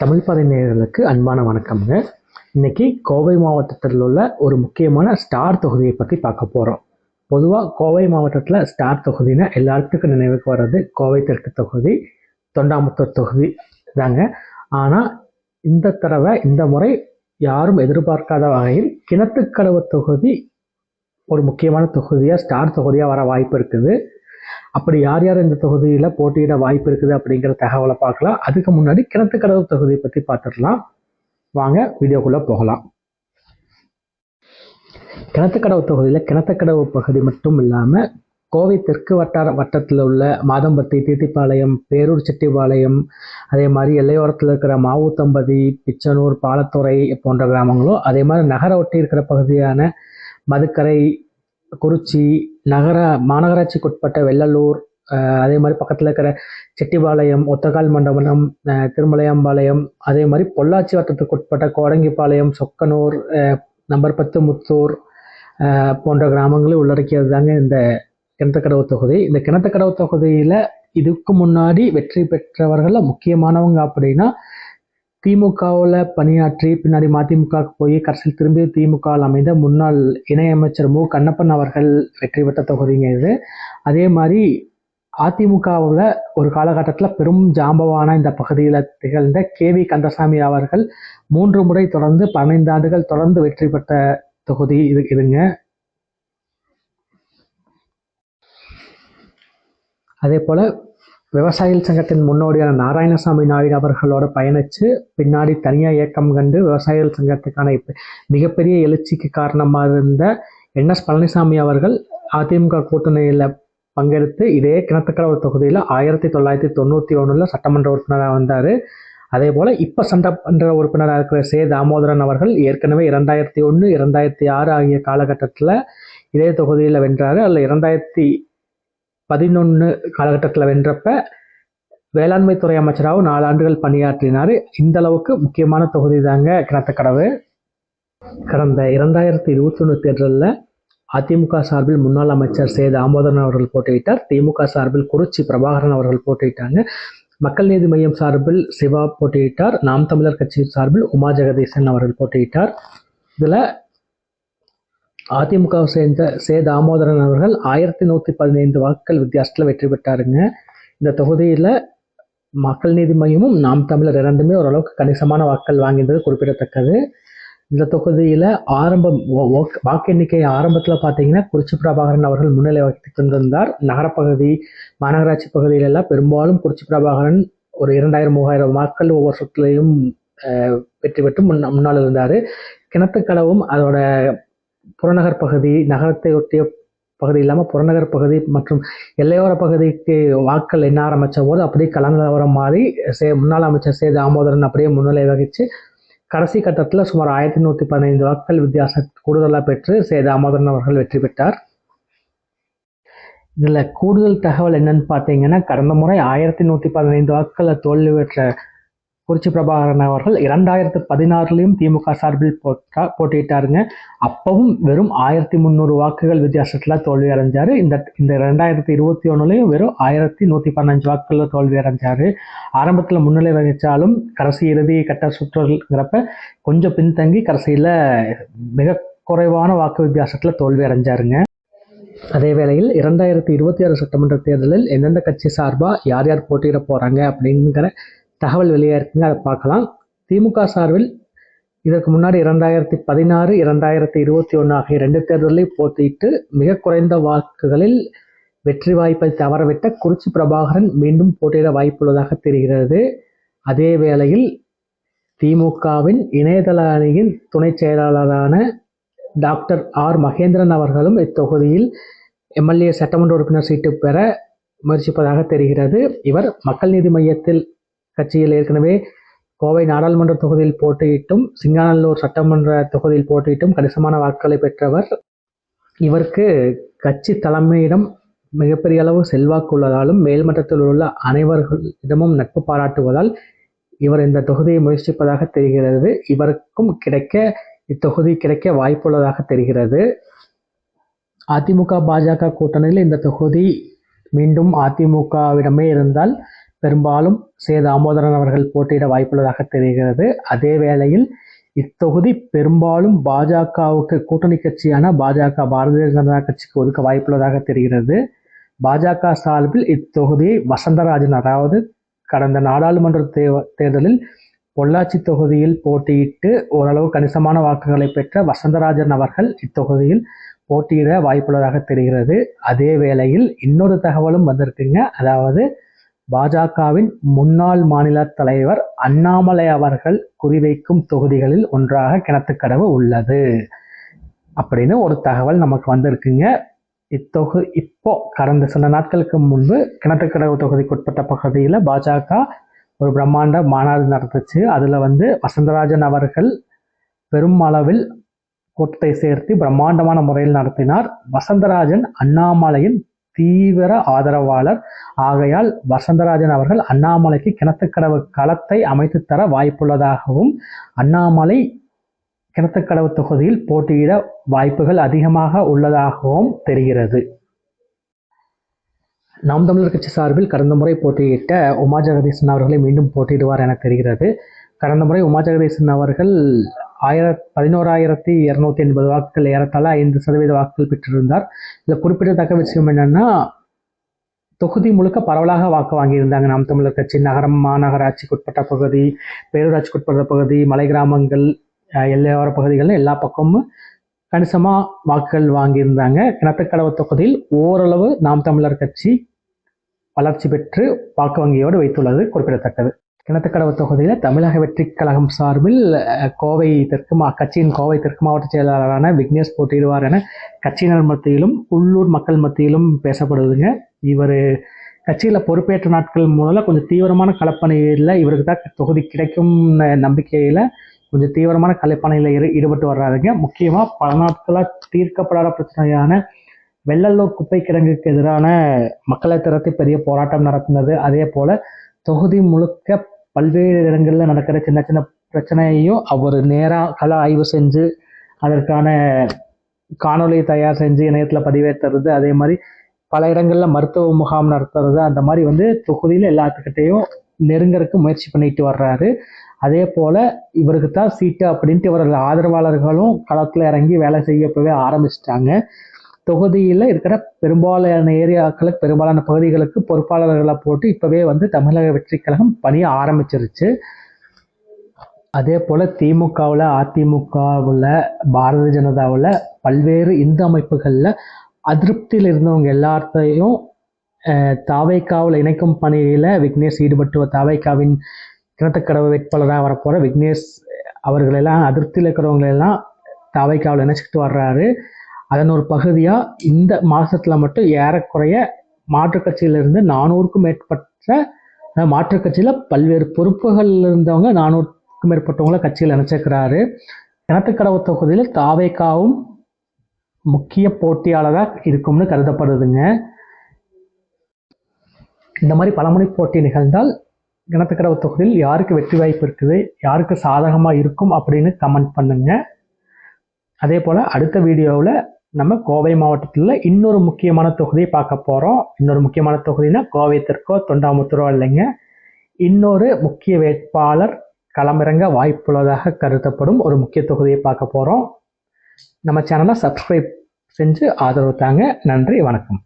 தமிழ் பாதை நேயர்களுக்கு அன்பான வணக்கம்ங்க. இன்றைக்கி கோவை மாவட்டத்தில் உள்ள ஒரு முக்கியமான ஸ்டார் தொகுதியை பற்றி பார்க்க போகிறோம் பொதுவாக கோவை மாவட்டத்தில் ஸ்டார் தொகுதினா எல்லாத்துக்கும் நினைவுக்கு வர்றது கோவை தெற்கு தொகுதி தொண்டாமுத்தூர் தொகுதி தாங்க. ஆனால் இந்த தடவை இந்த முறை யாரும் எதிர்பார்க்காத வகையில் கிணத்துக்கடவு தொகுதி ஒரு முக்கியமான தொகுதியாக ஸ்டார் தொகுதியாக வர வாய்ப்பு இருக்குது. அப்படி யார் யார் இந்த தொகுதியில் போட்டியிட வாய்ப்பு இருக்குது அப்படிங்கிற தகவலை பார்க்கலாம். அதுக்கு முன்னாடி கிணத்துக்கடவு தொகுதியை பற்றி பார்த்துடலாம். வாங்க வீடியோக்குள்ளே போகலாம். கிணத்துக்கடவு தொகுதியில் கிணத்துக்கடவு பகுதி மட்டும் இல்லாமல் கோவை தெற்கு வட்டார வட்டத்தில் உள்ள மாதம்பட்டி தீத்திப்பாளையம் பேரூர் செட்டிப்பாளையம் அதே மாதிரி எல்லையோரத்தில் இருக்கிற மாவுத்தம்பதி பிச்சனூர் பாலத்துறை போன்ற கிராமங்களும் அதே மாதிரி நகர ஒட்டி இருக்கிற பகுதியான மதுக்கரை குறிச்சி நகர மாநகராட்சிக்குட்பட்ட வெள்ளலூர் அதே மாதிரி பக்கத்தில் இருக்கிற செட்டிபாளையம் ஒத்தக்கால் மண்டபம் திருமலையாம்பாளையம் அதே மாதிரி பொள்ளாச்சி வட்டத்துக்குட்பட்ட கோடங்கிப்பாளையம் சொக்கனூர் நம்பர் பத்து முத்தூர் போன்ற கிராமங்களை உள்ளடக்கியது தாங்க இந்த கிணத்துக்கடவு தொகுதி. இந்த கிணத்துக்கடவு தொகுதியில் இதுக்கு முன்னாடி வெற்றி பெற்றவர்களில் முக்கியமானவங்க அப்படின்னா திமுகவில் பணியாற்றி பின்னாடி மதிமுகவுக்கு போய் கடைசியில் திரும்பி திமுகவில் அமைந்த முன்னாள் இணையமைச்சர் மு. கண்ணப்பன் அவர்கள் வெற்றி பெற்ற தொகுதிங்க இது. அதே மாதிரி அதிமுகவில் ஒரு காலகட்டத்தில் பெரும் ஜாம்பவான இந்த பகுதியில் திகழ்ந்த கே. வி. கந்தசாமி அவர்கள் மூன்று முறை தொடர்ந்து பதினைந்து ஆண்டுகள் தொடர்ந்து வெற்றி பெற்ற தொகுதி இது இதுங்க. அதே போல் விவசாயிகள் சங்கத்தின் முன்னோடியான நாராயணசாமி நாயுடு அவர்களோட பயணித்து பின்னாடி தனியாக இயக்கம் கண்டு விவசாயிகள் சங்கத்துக்கான இப்போ மிகப்பெரிய எழுச்சிக்கு காரணமாக இருந்த என் எஸ் பழனிசாமி அவர்கள் அதிமுக கூட்டணியில் பங்கெடுத்து இதே கிணத்துக்கடவு தொகுதியில் ஆயிரத்தி தொள்ளாயிரத்தி தொண்ணூற்றி ஒன்றில் சட்டமன்ற உறுப்பினராக வந்தார். அதே போல் இப்போ சட்டமன்ற உறுப்பினராக இருக்கிற சே தாமோதரன் அவர்கள் ஏற்கனவே இரண்டாயிரத்தி ஒன்று இரண்டாயிரத்தி ஆறு ஆகிய காலகட்டத்தில் இதே தொகுதியில் வென்றார். அதில் இரண்டாயிரத்தி பதினொன்று காலகட்டத்தில் வென்றப்ப வேளாண்மை துறை அமைச்சராகவும் நாலு ஆண்டுகள் பணியாற்றினார். இந்த அளவுக்கு முக்கியமான தொகுதி தாங்க கிணத்துக்கடவு கடந்த இரண்டாயிரத்தி இருபத்தி ஒன்று தேர்தலில் அதிமுக சார்பில் முன்னாள் அமைச்சர் சே தாமோதரன் அவர்கள் போட்டியிட்டார். திமுக சார்பில் குறிச்சி பிரபாகரன் அவர்கள் போட்டியிட்டாங்க. மக்கள் நீதி மையம் சார்பில் சிவா போட்டியிட்டார். நாம் தமிழர் கட்சி சார்பில் உமா ஜெகதீசன் அவர்கள் போட்டியிட்டார். இதில் அதிமுகவை சேர்ந்த சே தாமோதரன் அவர்கள் ஆயிரத்தி நூற்றி பதினைந்து வாக்குகள் வித்தியாசத்தில் வெற்றி பெற்றாருங்க. இந்த தொகுதியில் மக்கள் நீதி மையமும் நாம் தமிழர் இரண்டுமே ஓரளவுக்கு கணிசமான வாக்கள் வாங்கியிருந்தது குறிப்பிடத்தக்கது. இந்த தொகுதியில் ஆரம்பம் வா- வாக்கு- எண்ணிக்கை ஆரம்பத்தில் பார்த்தீங்கன்னா குறிச்சி பிரபாகரன் அவர்கள் முன்னிலை வகித்து கொண்டிருந்தார். நகரப்பகுதி மாநகராட்சி பகுதியிலெல்லாம் பெரும்பாலும் குறிச்சி பிரபாகரன் ஒரு இரண்டாயிரம் மூவாயிரம் வாக்கள் ஒவ்வொரு சுற்றுலையும் வெற்றி பெற்று முன்ன முன்னால் இருந்தார். கிணத்துக்களவும் அதோட புறநகர் பகுதி நகரத்தை ஒட்டிய பகுதி இல்லாமல் புறநகர் பகுதி மற்றும் எல்லையோர பகுதிக்கு வாக்கள் எண்ண ஆரம்பித்த போது அப்படியே கலந்தவரம் மாறி சே முன்னாள் அமைச்சர் சே தாமோதரன் அப்படியே முன்னிலை வகித்து கடைசி கட்டத்தில் சுமார் ஆயிரத்தி நூற்றி பதினைந்து வாக்கள் வித்தியாசம் கூடுதலாக பெற்று சே தாமோதரன் அவர்கள் வெற்றி பெற்றார். இதில் கூடுதல் தகவல் என்னன்னு பார்த்தீங்கன்னா கடந்த முறை ஆயிரத்தி நூற்றி பதினைந்து வாக்குகளை தோல்வி பெற்ற குறிச்சி பிரபாகரன் அவர்கள் இரண்டாயிரத்து பதினாறுலையும் திமுக சார்பில் போட்டா போட்டியிட்டாருங்க. அப்பவும் வெறும் ஆயிரத்தி முந்நூறு வாக்குகள் வித்தியாசத்தில் தோல்வி அடைஞ்சார். இந்த இந்த ரெண்டாயிரத்தி இருபத்தி ஒன்றுலையும் வெறும் ஆயிரத்தி நூற்றி பதினஞ்சு வாக்குகளில் தோல்வி அடைஞ்சார். ஆரம்பத்தில் முன்னிலை வகித்தாலும் கடைசி இறுதி கட்ட சுற்றுங்கிறப்ப கொஞ்சம் பின்தங்கி கடைசியில் மிக குறைவான வாக்கு வித்தியாசத்தில் தோல்வி அடைஞ்சாருங்க. அதே வேளையில் இரண்டாயிரத்தி இருபத்தி ஆறு சட்டமன்ற தேர்தலில் எந்தெந்த கட்சி சார்பாக யார் யார் போட்டியிட போகிறாங்க அப்படிங்கிற தகவல் வெளியாக இருக்குங்க அதை பார்க்கலாம். திமுக சார்பில் இதற்கு முன்னாடி இரண்டாயிரத்தி பதினாறு இரண்டாயிரத்தி இருபத்தி ஒன்று ஆகிய ரெண்டு தேர்தலில் போட்டியிட்டு மிக குறைந்த வாக்குகளில் வெற்றி வாய்ப்பை தவறவிட்ட குறிச்சி பிரபாகரன் மீண்டும் போட்டியிட வாய்ப்புள்ளதாக தெரிகிறது. அதே வேளையில் திமுகவின் இணையதள அணியின் துணை செயலாளரான டாக்டர் ஆர் மகேந்திரன் அவர்களும் இத்தொகுதியில் எம்எல்ஏ சட்டமன்ற உறுப்பினர் சீட்டு பெற முயற்சிப்பதாக தெரிகிறது. இவர் மக்கள் நீதி மையத்தில் கட்சியில் ஏற்கனவே கோவை நாடாளுமன்ற தொகுதியில் போட்டியிட்டும் சிங்காநல்லூர் சட்டமன்ற தொகுதியில் போட்டியிட்டும் கணிசமான வாக்குகளை பெற்றவர். இவருக்கு கட்சி தலைமையிடம் மிகப்பெரிய அளவு செல்வாக்கு உள்ளதாலும் மேல்மட்டத்தில் உள்ள அனைவர்களிடமும் நட்பு பாராட்டுவதால் இவர் இந்த தொகுதியை முயற்சிப்பதாக தெரிகிறது. இவருக்கும் கிடைக்க இத்தொகுதி கிடைக்க வாய்ப்புள்ளதாக தெரிகிறது. அதிமுக பாஜக கூட்டணியில் இந்த தொகுதி மீண்டும் அதிமுகவிடமே இருந்தால் பெரும்பாலும் சே தாமோதரன் அவர்கள் போட்டியிட வாய்ப்புள்ளதாக தெரிகிறது. அதே வேளையில் இத்தொகுதி பெரும்பாலும் பாஜகவுக்கு கூட்டணி கட்சியான பாஜக பாரதிய ஜனதா கட்சிக்கு ஒதுக்க வாய்ப்புள்ளதாக தெரிகிறது. பாஜக சார்பில் இத்தொகுதியை வசந்தராஜன் அதாவது கடந்த நாடாளுமன்ற தே- தேர்தலில் பொள்ளாச்சி தொகுதியில் போட்டியிட்டு ஓரளவு கணிசமான வாக்குகளை பெற்ற வசந்தராஜன் அவர்கள் இத்தொகுதியில் போட்டியிட வாய்ப்புள்ளதாக தெரிகிறது. அதே வேளையில் இன்னொரு தகவலும் வந்திருக்குங்க. அதாவது பாஜகவின் முன்னாள் மாநில தலைவர் அண்ணாமலை அவர்கள் குறிவைக்கும் தொகுதிகளில் ஒன்றாக கிணத்துக்கடவு உள்ளது. அப்படின்னு ஒரு தகவல் நமக்கு வந்திருக்குங்க. இத்தொகு இப்போ கடந்த சில நாட்களுக்கு முன்பு கிணத்துக்கடவு தொகுதிக்குட்பட்ட பகுதியில் பாஜக ஒரு பிரம்மாண்ட மாநாடு நடந்துச்சு. அதில் வந்து வசந்தராஜன் அவர்கள் பெரும் அளவில் கூட்டத்தை சேர்த்து பிரம்மாண்டமான முறையில் நடத்தினார். வசந்தராஜன் அண்ணாமலையின் தீவிர ஆதரவாளர். ஆகையால் வசந்தராஜன் அவர்கள் அண்ணாமலைக்கு கிணத்துக்கடவு களத்தை அமைத்து தர வாய்ப்புள்ளதாகவும் அண்ணாமலை கிணத்துக்கடவு தொகுதியில் போட்டியிட வாய்ப்புகள் அதிகமாக உள்ளதாகவும் தெரிகிறது. நாம் தமிழர் கட்சி சார்பில் கடந்த முறை போட்டியிட்ட உமா ஜெகதீசன் அவர்களை மீண்டும் போட்டியிடுவார் என தெரிகிறது. கடந்த முறை உமா ஜெகதீசன் அவர்கள் ஆயிர பதினோராயிரத்தி இரநூத்தி எண்பது வாக்குகள் ஏறத்தாழ ஐந்து சதவீத வாக்குகள் பெற்றிருந்தார். இதில் குறிப்பிடத்தக்க விஷயம் என்னன்னா தொகுதி முழுக்க பரவலாக வாக்கு வாங்கியிருந்தாங்க நாம் தமிழர் கட்சி. நகரம் மாநகராட்சிக்குட்பட்ட பகுதி பேரூராட்சிக்குட்பட்ட பகுதி மலை கிராமங்கள் எல்லையோர பகுதிகளில் எல்லா பக்கமும் கணிசமாக வாக்குகள் வாங்கியிருந்தாங்க. கிணத்துக்கடவு தொகுதியில் ஓரளவு நாம் தமிழர் கட்சி வளர்ச்சி பெற்று வாக்கு வங்கியோடு வைத்துள்ளது குறிப்பிடத்தக்கது. கிணத்துக்கடவு தொகுதியில் தமிழக வெற்றி கழகம் சார்பில் கோவை தெற்கு மா கட்சியின் கோவை தெற்கு மாவட்ட செயலாளரான விக்னேஷ் போட்டியிடுவார் என கட்சியினர் மத்தியிலும் உள்ளூர் மக்கள் மத்தியிலும் பேசப்படுதுங்க. இவர் கட்சியில் பொறுப்பேற்ற நாட்கள் மூலம் கொஞ்சம் தீவிரமான களப்பணியில் இவருக்கு தான் தொகுதி கிடைக்கும் நம்பிக்கையில் கொஞ்சம் தீவிரமான கலைப்பணியில் ஈடு ஈடுபட்டு வர்றாருங்க. முக்கியமாக பல நாட்களாக தீர்க்கப்படாத பிரச்சனையான வெள்ளல்லூர் குப்பை கிடங்குக்கு எதிரான மக்களை திரட்டி பெரிய போராட்டம் நடத்தினது. அதே போல் தொகுதி முழுக்க பல்வேறு இடங்களில் நடக்கிற சின்ன சின்ன பிரச்சனையையும் அவர் நேராக கல ஆய்வு செஞ்சு அதற்கான காணொலி தயார் செஞ்சு இணையத்தில் பதிவேற்றுறது அதே மாதிரி பல இடங்களில் மருத்துவ முகாம் நடத்துறது அந்த மாதிரி வந்து தொகுதியில் எல்லாத்துக்கிட்டேயும் நெருங்கறதுக்கு முயற்சி பண்ணிட்டு வர்றாரு. அதே போல் இவருக்கு தான் சீட்டு அப்படின்ட்டு இவர்கள் ஆதரவாளர்களும் களத்தில் இறங்கி வேலை செய்யப்பவே ஆரம்பிச்சிட்டாங்க. தொகுதியில் இருக்கிற பெரும்பாலான ஏரியாக்களுக்கு பெரும்பாலான பகுதிகளுக்கு பொறுப்பாளர்களை போட்டு இப்போவே வந்து தமிழக வெற்றி கழகம் பணியை ஆரம்பிச்சிருச்சு. அதே போல் திமுகவில் அதிமுகவில் பாரதிய ஜனதாவில் பல்வேறு இந்து அமைப்புகளில் அதிருப்தியில் இருந்தவங்க எல்லாத்தையும் தாவைக்காவில் இணைக்கும் பணியில் விக்னேஷ் ஈடுபட்டு தாவைக்காவின் கிணத்துக்கடவு வேட்பாளராக வரப்போகிற விக்னேஷ் அவர்களெல்லாம் அதிருப்தியில் இருக்கிறவங்களெல்லாம் தாவைக்காவில் இணைச்சிக்கிட்டு வர்றாரு. அதன் ஒரு பகுதியாக இந்த மாதத்தில் மட்டும் ஏறக்குறைய மாற்றுக் கட்சியிலிருந்து நானூறுக்கும் மேற்பட்ட மாற்றுக் கட்சியில் பல்வேறு பொறுப்புகளில் இருந்தவங்க நானூறுக்கும் மேற்பட்டவங்கள கட்சியில் இணைச்சிக்கிறாரு கிணத்துக்கடவு தொகுதியில் தாவேக்காவும் முக்கிய போட்டியாளராக இருக்கும்னு கருதப்படுதுங்க. இந்த மாதிரி பலமுனை போட்டி நிகழ்ந்தால் கிணத்துக்கடவு தொகுதியில் யாருக்கு வெற்றி வாய்ப்பு இருக்குது யாருக்கு சாதகமாக இருக்கும் அப்படின்னு கமெண்ட் பண்ணுங்க. அதே போல் அடுத்த வீடியோவில் நம்ம கோவை மாவட்டத்தில் இன்னொரு முக்கியமான தொகுதியை பார்க்க போகிறோம் இன்னொரு முக்கியமான தொகுதினா கோவை தெற்கோ தொண்டாமுத்தூரோ இல்லைங்க. இன்னொரு முக்கிய வேட்பாளர் களமிறங்க வாய்ப்புள்ளதாக கருதப்படும் ஒரு முக்கிய தொகுதியை பார்க்க போகிறோம் நம்ம சேனலை சப்ஸ்கிரைப் செஞ்சு ஆதரவு தாங்க. நன்றி வணக்கம்.